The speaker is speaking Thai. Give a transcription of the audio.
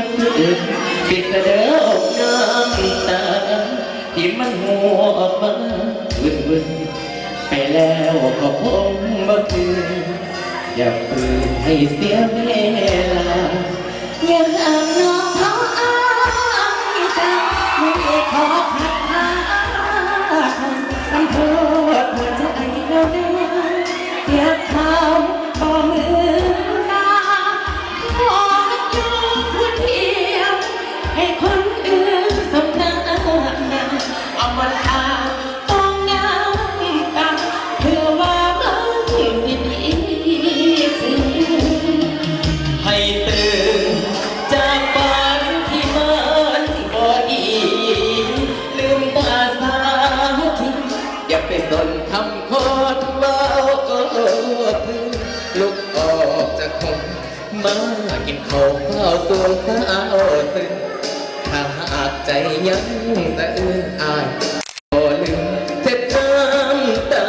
ยงอื่นปิดเด้ออกน้ำตาที่มันหัวออกมาวุ่นวุ่นไปแล้วก็คงบ่คืนอย่าฝืนให้เสียเวลา ทำฮอเบ้าก็เพื่อลุกออกจากคงมากินข้าวข้าวสวยข้าวซึ้งถ้าหากใจยังต่อื้นอายก็ลืมเจ็บน้ำตา